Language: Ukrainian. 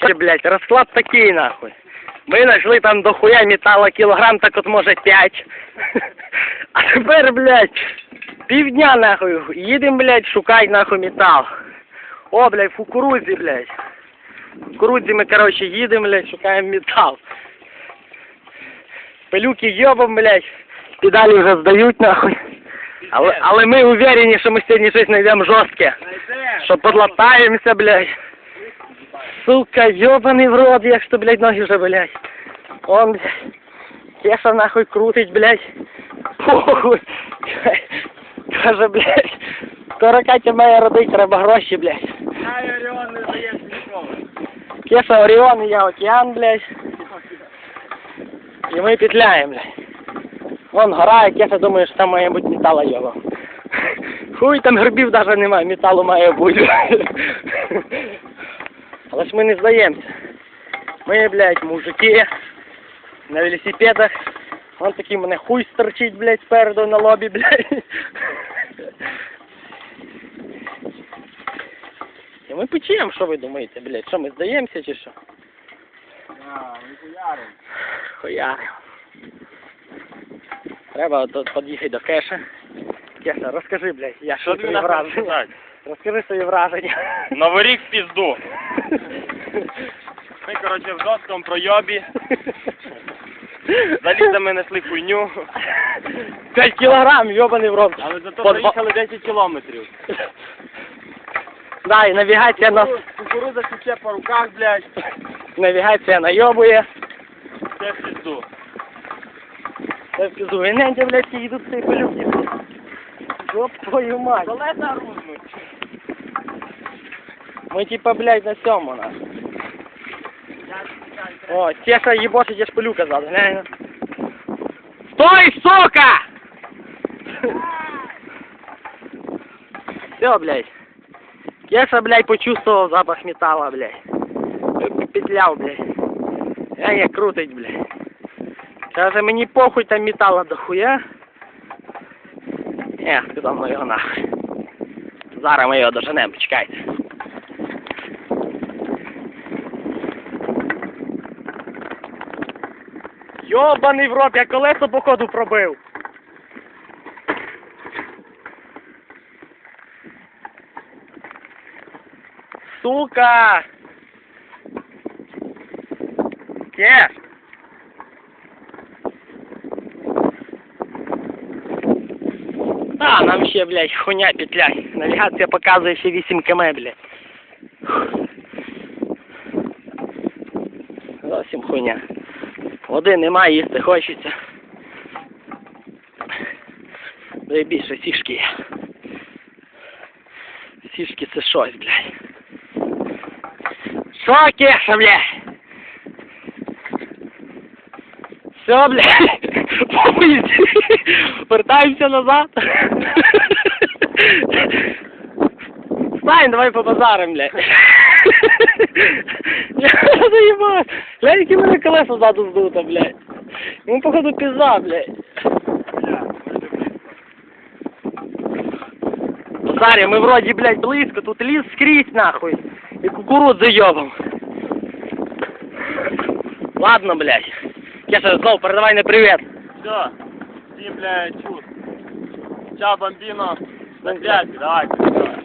Чи, блядь, розклад такий, нахуй. Ми знайшли там до хуя металла кілограм, так от може п'ять. А тепер, блядь, півдня, нахуй, їдем, блядь, шукай, нахуй, метал. О, блядь, в кукурудзі, блядь. В кукурудзі ми, короче, їдемо, блядь, шукаємо метал. Пилюки йобом, блядь, педалі вже здають, нахуй. Але, але ми уверені, що ми сьогодні щось знайдемо жорстке. Що подлатаємося, блядь. Сука, ёбаный в рот, як що, блядь, ноги вже, блядь. Он, блядь, Кеша нахуй крутить, блядь. Похуй. Каже, блядь, скоро Катя має родить, треба гроші, блядь. Я Оріон не здаєш ніколи. Кеша Оріон, і я океан, блядь. І ми петляємо, блядь. Вон гора, і Кеша думає, що там має бути металла його. Хуй, там грибів навіть немає, металу має бути. Ж ми не здаємося. Ми, блядь, мужики на велосипедах. Вон такий мене хуй стерчить, блядь, спереду на лобі, блядь. І ми печемо, що ви думаєте, блядь? Що ми здаємося чи що? Хуярим. Треба тут під'їхати до кеша. Кеша, розкажи, блядь, я Що нахуй враження. Розкажи свої враження. Новий рік в пізду. Ми, коротше, в жорсткому пройобі. За літо несли хуйню. 5 кілограм, йобаний в рот. Але зато По два- проїхали 10 кілометрів. Да, і навігація нас, Кукурудза тече по руках, блядь. навігація найобує. Це в пізду. Це пізу. Гляньте, блядь, які йдуть ці пилюки. Жоп твою мать. Колеса рузнуть. Ми типа, блядь, на сьому нас. О, Теша ебошить, я ж пилю казав, глянь. Стой, сука! Все, блядь. Теша, блядь, почувствовал запах металла, блядь. Петляв, блядь. Я не крутить, блядь. Каже, мені похуй там металла дохуя. Ех, сказав ну його нахуй. Зараз ми його доженемо, почекайте. Йобаний в рот, я колесо походу пробив. Сука! Кеш! А, нам ще, блядь, хуйня петля. Навігація показує ще 8 км, блядь. Зовсім хуйня. Води немає, їсти хочеться. Да і більше сішки є. Сішки це щось, блядь. Що, кеша, блядь? Все, блядь. Вертаємося назад. Стань, давай по базарам, блядь. Я заебал. Глянь, які мене колеса ззаду здуто, блядь. Йому, походу, пизда, блядь. Базарі, ми вроді, блядь, близько, тут ліс скрізь, нахуй. І кукурудзи йобом. Ладно, блядь. Кеша, знову передавай не привіт. Все. Всім, блядь, чут. Чао, бомбіно. На связі, давайте. все.